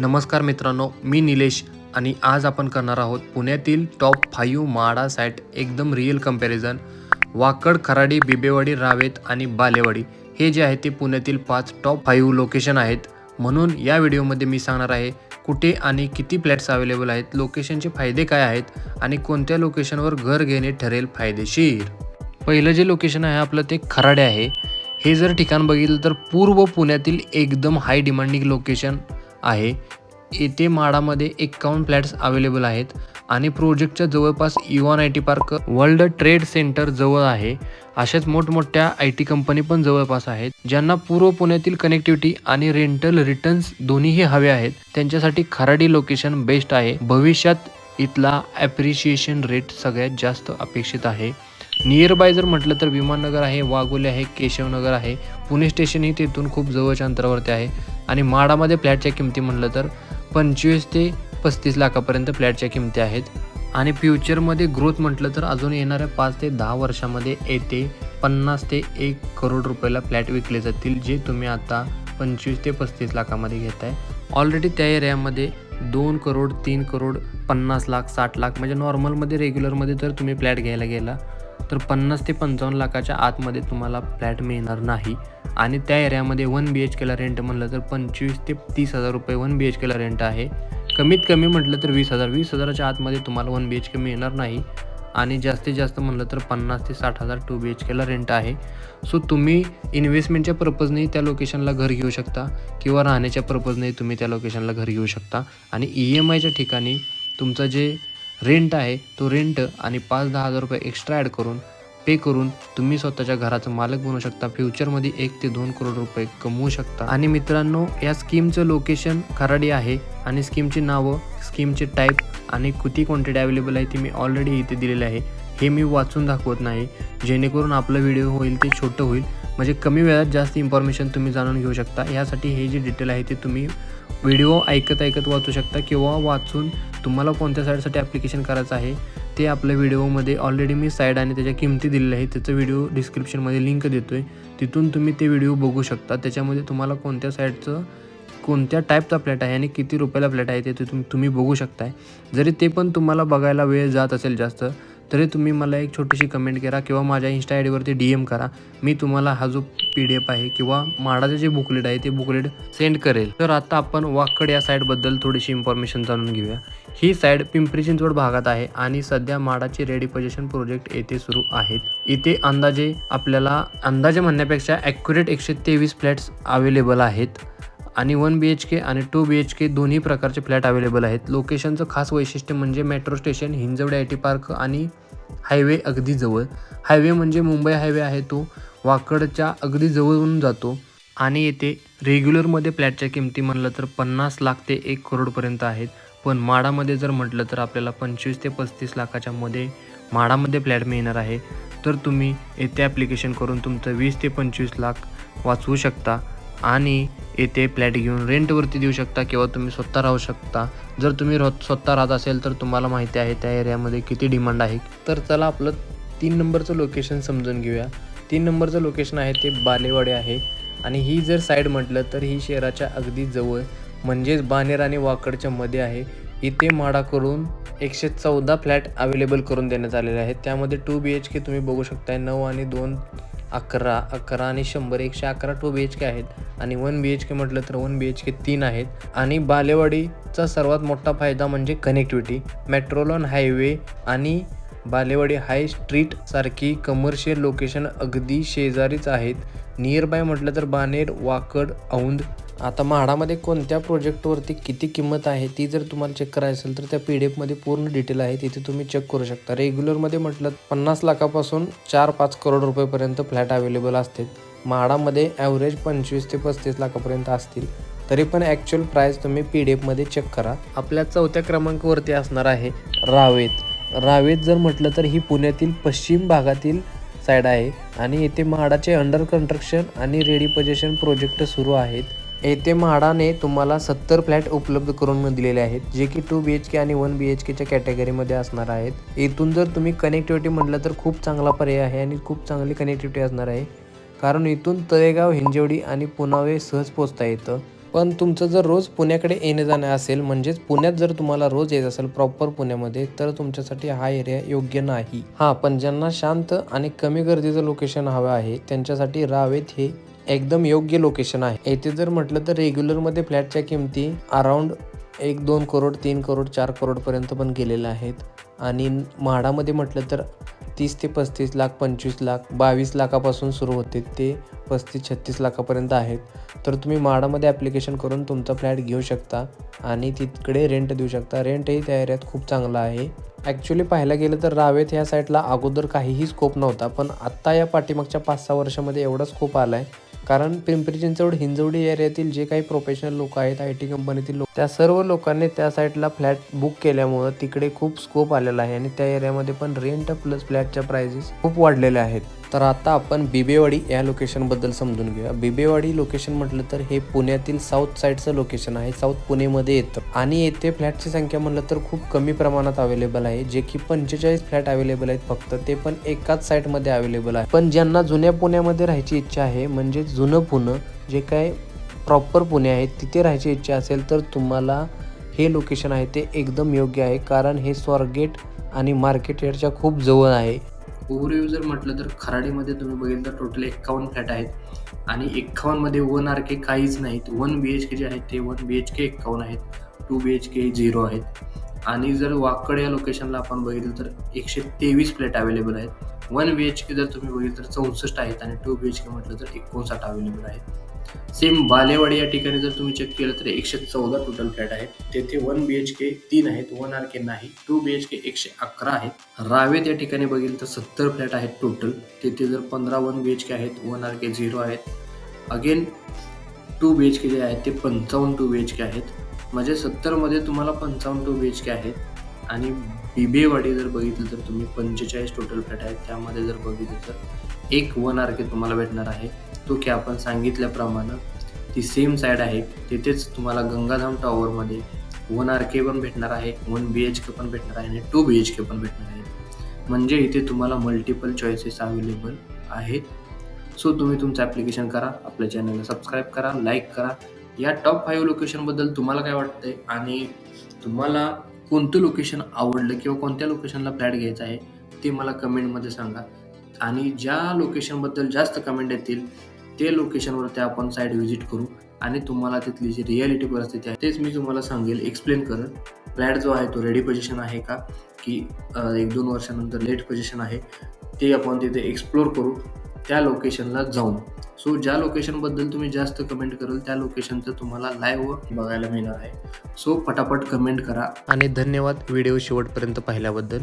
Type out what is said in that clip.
नमस्कार मित्रांनो मी निलेश आणि आज आपण करणार आहोत पुण्यातील टॉप फाईव्ह माडा सॅट एकदम रिअल कंपॅरिझन वाकड खराडी बिबेवाडी रावेत आणि बालेवाडी हे जे आहे ते पुण्यातील पाच टॉप फाईव्ह लोकेशन आहेत. म्हणून या व्हिडिओमध्ये मी सांगणार आहे कुठे आणि किती फ्लॅट्स अवेलेबल आहेत लोकेशनचे फायदे काय आहेत आणि कोणत्या लोकेशनवर घर घेणे ठरेल फायदेशीर. पहिलं जे लोकेशन आहे आपलं ते खराडे आहे. हे जर ठिकाण बघितलं तर पूर्व पुण्यातील एकदम हाय डिमांडिंग लोकेशन आहे. येथे माडामध्ये एक्कावन्न फ्लॅट्स अवेलेबल आहेत आणि प्रोजेक्टच्या जवळपास युवान I T park world trade center जवळ आहे. अशाच मोठमोठ्या आय टी कंपनी पण जवळपास आहेत ज्यांना पूर्व पुण्यातील कनेक्टिव्हिटी आणि रेंटल रिटर्न्स दोन्हीही हवे आहेत. त्यांच्यासाठी खराडी लोकेशन बेस्ट आहे. भविष्यात इथला ॲप्रिशिएशन रेट सगळ्यात जास्त अपेक्षित आहे. नियर बाय जर म्हटलं तर विमाननगर आहे वाघोली आहे केशवनगर आहे. पुणे स्टेशनही तिथून खूप जवळच्या अंतरावरती आहे. आणि माडामध्ये फ्लॅटच्या किमती म्हटलं तर पंचवीस ते पस्तीस लाखापर्यंत फ्लॅटच्या किमती आहेत. आणि फ्युचरमध्ये ग्रोथ म्हटलं तर अजून येणाऱ्या पाच ते दहा वर्षामध्ये येते पन्नास ते एक करोड रुपयाला फ्लॅट विकले जातील जे तुम्ही आता पंचवीस ते पस्तीस लाखामध्ये घेत आहे ऑलरेडी त्या एरियामध्ये दोन करोड तीन करोड पन्नास लाख साठ लाख म्हणजे नॉर्मलमध्ये रेग्युलरमध्ये जर तुम्ही फ्लॅट घ्यायला गेला. तर पन्नास ते पंचावन्न लाखाच्या आतमध्ये तुम्हाला फ्लॅट मिळणार नाही. आणि त्या एरियामध्ये वन बी एच केला रेंट म्हणलं तर पंचवीस ते तीस हजार रुपये वन बी एच केला रेंट आहे. कमीत कमी म्हटलं तर वीस हजार. वीस हजाराच्या आतमध्ये तुम्हाला वन बी एच के मिळणार नाही. आणि जास्तीत जास्त म्हणलं तर पन्नास ते साठ हजार टू बी एच केला रेंट आहे. सो तुम्ही इन्व्हेस्टमेंटच्या पर्पजनेही त्या लोकेशनला घर घेऊ शकता किंवा राहण्याच्या पर्पजनेही तुम्ही त्या लोकेशनला घर घेऊ शकता. आणि ई एम आयच्या ठिकाणी तुमचं जे रेंट आहे तो रेंट आणि पाच दहा हजार रुपये एक्स्ट्रा ॲड करून पे करून तुम्ही स्वतःच्या घराचं मालक बनू शकता. फ्युचरमध्ये एक ते दोन करोड रुपये कमवू शकता. आणि मित्रांनो या स्कीमचं लोकेशन खराडी आहे आणि स्कीमची नावं स्कीमचे टाईप आणि किती क्वांटिटी अवेलेबल आहे ती मी ऑलरेडी इथे दिलेली आहे. हे मी वाचून दाखवत नाही. जेणेकरून आपलं व्हिडिओ होईल ते छोटं होईल. म्हणजे कमी वेळात जास्त इन्फॉर्मेशन तुम्ही जाणून घेऊ शकता. यासाठी हे जे डिटेल आहे ते तुम्ही व्हिडिओ ऐकत ऐकत वाचू शकता किंवा वाचून तुम्हाला कोणत्या साईडसाठी ॲप्लिकेशन करायचं आहे ते आपल्या व्हिडिओमध्ये ऑलरेडी मी साईड आणि त्याच्या किमती दिलेल्या आहेत त्याचं व्हिडिओ डिस्क्रिप्शनमध्ये लिंक देतो आहे तिथून तुम्ही ते व्हिडिओ बघू शकता. त्याच्यामध्ये तुम्हाला कोणत्या साईडचं कोणत्या टाईपचा फ्लॅट आहे आणि किती रुपयाला फ्लॅट आहे ते तुम्ही तुम्ही बघू शकताय. जरी ते पण तुम्हाला बघायला वेळ जात असेल जास्त तरी तुम्ही मला एक छोटीशी कमेंट करा किंवा माझ्या इन्स्टा आय डीवरती डी एम करा. मी तुम्हाला हा जो पी डी एफ आहे किंवा माडाचे जे बुकलेट आहे ते बुकलेट सेंड करेल. तर आता आपण वाकड या साईडबद्दल थोडीशी इन्फॉर्मेशन जाणून घेऊया. ही साईड पिंपरी चिंचवड भागात आहे आणि सध्या माडाचे रेडी पोझिशन प्रोजेक्ट येथे सुरू आहेत. इथे अंदाजे आपल्याला अंदाजे म्हणण्यापेक्षा ॲक्युरेट एकशे तेवीस फ्लॅट्स अवेलेबल आहेत. आणि वन बी एच के आणि टू बी एच के दोन्ही प्रकारचे फ्लॅट अवेलेबल आहेत. लोकेशनचं खास वैशिष्ट्य म्हणजे metro station Hinjewadi I T park आणि हायवे अगदी जवळ. हायवे म्हणजे मुंबई हायवे आहे तो वाकडच्या अगदी जवळून जातो. आणि येथे रेग्युलरमध्ये फ्लॅटच्या किमती म्हणलं तर पन्नास लाख ते एक करोडपर्यंत आहेत. पण माडामध्ये जर म्हटलं तर आपल्याला पंचवीस ते पस्तीस लाखाच्या मध्ये माडामध्ये फ्लॅट मिळणार आहे. तर तुम्ही येथे ॲप्लिकेशन करून तुमचं वीस ते पंचवीस लाख वाचवू शकता. आणि येथे फ्लॅट घेऊन रेंटवरती देऊ शकता किंवा तुम्ही स्वतः राहू शकता. जर तुम्ही राह स्वतः राहत असेल तर तुम्हाला माहिती आहे त्या एरियामध्ये किती डिमांड आहे. तर चला आपलं तीन नंबरचं लोकेशन समजून घेऊया. तीन नंबरचं लोकेशन आहे ते बालेवाडी आहे. आणि ही जर साईड म्हटलं तर ही शहराच्या अगदी जवळ म्हणजेच बानेर आणि वाकडच्या मध्ये आहे. इथे माडा करून एकशे चौदा फ्लॅट अवेलेबल करून देण्यात आलेले आहेत. त्यामध्ये टू बी एच के तुम्ही बघू शकताय. नऊ आणि दोन अकरा अकरा आणि शंभर एकशे अकरा टू बी एच के आहेत. आणि वन बी एच के म्हटलं तर वन बी एच के तीन आहेत. आणि बालेवाडीचा सर्वात मोठा फायदा म्हणजे कनेक्टिव्हिटी मेट्रोलॉन हायवे आणि बालेवाडी हाय स्ट्रीट सारखी कमर्शियल लोकेशन अगदी शेजारीच आहेत. नियर बाय म्हटलं तर बानेर वाकड औंध आता म्हाडामध्ये कोणत्या प्रोजेक्टवरती किती किंमत आहे ती जर तुम्हाला चेक करायची असेल तर त्या पी डी एफमध्ये पूर्ण डिटेल आहे. तिथे तुम्ही चेक करू शकता. रेग्युलरमध्ये म्हटलं पन्नास लाखापासून चार पाच करोड रुपयेपर्यंत फ्लॅट अवेलेबल असतात म्हाडामध्ये ॲव्हरेज पंचवीस ते पस्तीस लाखापर्यंत असतील. तरी पण ॲक्च्युअल प्राईस तुम्ही पी डी एफमध्ये चेक करा. आपल्या चौथ्या क्रमांकावरती असणार आहे रावेत. रावेत जर म्हटलं तर ही पुण्यातील पश्चिम भागातील साईड आहे. आणि येथे म्हाडाचे अंडर कन्स्ट्रक्शन आणि रेडी पोजेशन प्रोजेक्ट सुरू आहेत. येथे म्हाडाने तुम्हाला सत्तर फ्लॅट उपलब्ध करून दिलेले आहेत जे की टू बी एच के आणि वन बी एच केच्या कॅटेगरीमध्ये असणार आहेत. इथून जर तुम्ही कनेक्टिव्हिटी म्हटलं तर खूप चांगला पर्याय आहे आणि खूप चांगली कनेक्टिव्हिटी असणार आहे. कारण इथून तळेगाव हिंजवडी आणि पुनावे सहज पोचता येतं. पण तुमचं जर रोज पुण्याकडे येणे जाणं असेल म्हणजेच पुण्यात जर तुम्हाला रोज येत असेल प्रॉपर पुण्यामध्ये तर तुमच्यासाठी हा एरिया योग्य नाही. हा पण ज्यांना शांत आणि कमी गर्दीचं लोकेशन हवं आहे त्यांच्यासाठी रावेत हे एकदम योग्य लोकेशन आहे. येथे जर म्हटलं तर रेग्युलरमध्ये फ्लॅटच्या किमती अराऊंड एक दोन करोड तीन करोड चार करोडपर्यंत पण गेलेल्या आहेत. आणि म्हाडामध्ये म्हटलं तर तीस ते पस्तीस लाख पंचवीस लाख बावीस लाखापासून सुरू होते ते पस्तीस छत्तीस लाखापर्यंत आहेत. तर तुम्ही म्हाडामध्ये ॲप्लिकेशन करून तुमचा फ्लॅट घेऊ शकता आणि तिकडे रेंट देऊ शकता. रेंटही त्या एरियात खूप चांगला आहे. ॲक्च्युली पाहायला गेलं तर रावेत ह्या साईडला अगोदर काहीही स्कोप नव्हता पण आत्ता या पाठीमागच्या पाच सहा वर्षामध्ये एवढा स्कोप आला आहे कारण पिंपरी चिंचवड हिंजवडी एरियातील जे काही प्रोफेशनल लोक आहेत आय टी कंपनीतील लोक त्या सर्व लोकांनी त्या साईडला फ्लॅट बुक केल्यामुळं तिकडे खूप स्कोप आलेला आहे आणि त्या एरियामध्ये पण रेंट प्लस फ्लॅटच्या प्राइजेस खूप वाढलेल्या आहेत. तर आता आपण बिबेवाडी या लोकेशनबद्दल समजून घेऊया. बिबेवाडी लोकेशन म्हटलं तर हे पुण्यातील साऊथ साईडचं लोकेशन आहे. साऊथ पुणेमध्ये येतं. आणि येथे फ्लॅटची संख्या म्हटलं तर खूप कमी प्रमाणात अवेलेबल आहे. जे की पंचेचाळीस फ्लॅट अवेलेबल आहेत फक्त. ते पण एकाच साईटमध्ये अवेलेबल आहे. पण ज्यांना जुन्या पुण्यामध्ये राहायची इच्छा आहे म्हणजे जुनं पुणं जे काय प्रॉपर पुणे आहे तिथे राहायची इच्छा असेल तर तुम्हाला हे लोकेशन आहे ते एकदम योग्य आहे. कारण हे स्वारगेट आणि मार्केट याच्या खूप जवळ आहे. ओव्हरव्ह्यू जर म्हटलं तर खराडीमध्ये तुम्ही बघितलं तर टोटल एक्कावन्न फ्लॅट आहेत. आणि एक्कावन्नमध्ये वन आर के काहीच नाहीत. वन बी एच के जे आहेत ते वन बी एच के एक्कावन्न आहेत. Two B H K zero आहेत. आणि जर वाकड या लोकेशनला आपण बघितलं तर एकशे तेवीस फ्लॅट अवेलेबल आहेत. वन बी एच के जर तुम्ही बघितलं तर चौसष्ट आहेत. आणि टू बी एच के म्हटलं तर एकोणसाठ अवेलेबल आहेत. सेम बालेवाडी या ठिकाणी जर तुम्ही चेक केलं तर एकशे चौदा टोटल फ्लॅट आहेत. तेथे वन बी एच के तीन आहेत वन आर के नाही टू बी एच के एकशे अकरा आहेत. रावेत या ठिकाणी बघितलं तर सत्तर फ्लॅट आहेत टोटल तेथे जर पंधरा वन बी एच के आहेत वन आर के झिरो आहेत. Again two B H K जे आहेत ते पंचावन्न टू बी एच के आहेत. म्हणजे सत्तरमध्ये तुम्हाला पंचावन्न टू बी एच के आहेत. आणि बिबेवाडी जर बघितलं तर तुम्ही पंचेचाळीस टोटल फ्लॅट आहेत. त्यामध्ये जर बघितलं तर एक वन आर के तुम्हाला भेटणार आहे. तो की आपण सांगितल्याप्रमाणे ती सेम साईड आहे. तिथेच तुम्हाला गंगाधाम टॉवरमध्ये वन आर के पण भेटणार आहे वन बी एच के पण भेटणार आहे आणि टू बी एच के पण भेटणार आहे. म्हणजे इथे तुम्हाला मल्टिपल चॉईसेस अवेलेबल आहेत. सो तुम्ही तुमचं ॲप्लिकेशन करा आपल्या चॅनलला सबस्क्राईब करा लाईक करा. या टॉप फाईव्ह लोकेशनबद्दल तुम्हाला काय वाटतंय? आणि तुम्हाला कोणतं लोकेशन आवडलं किंवा कोणत्या लोकेशनला फ्लॅट घ्यायचा आहे ते मला कमेंटमध्ये सांगा. आणि ज्या लोकेशनबद्दल जास्त कमेंट येतील ते लोकेशनवरती आपण साईट व्हिजिट करू. आणि तुम्हाला तिथली जी रियालिटी परिस्थिती आहे तेच मी तुम्हाला सांगेल एक्सप्लेन करेन फ्लॅट जो आहे तो रेडी पोझिशन आहे का? की एक दोन वर्षानंतर लेट पोझिशन आहे. ते आपण तिथे एक्सप्लोर करू. त्या लोकेशनला जाऊन. सो ज्या लोकेशनबद्दल तुम्ही जास्त कमेंट कराल त्या लोकेशनचं तुम्हाला लाईव्ह बघायला मिळणार आहे. सो पटापट कमेंट करा. आणि धन्यवाद व्हिडिओ शेवटपर्यंत पाहिल्याबद्दल.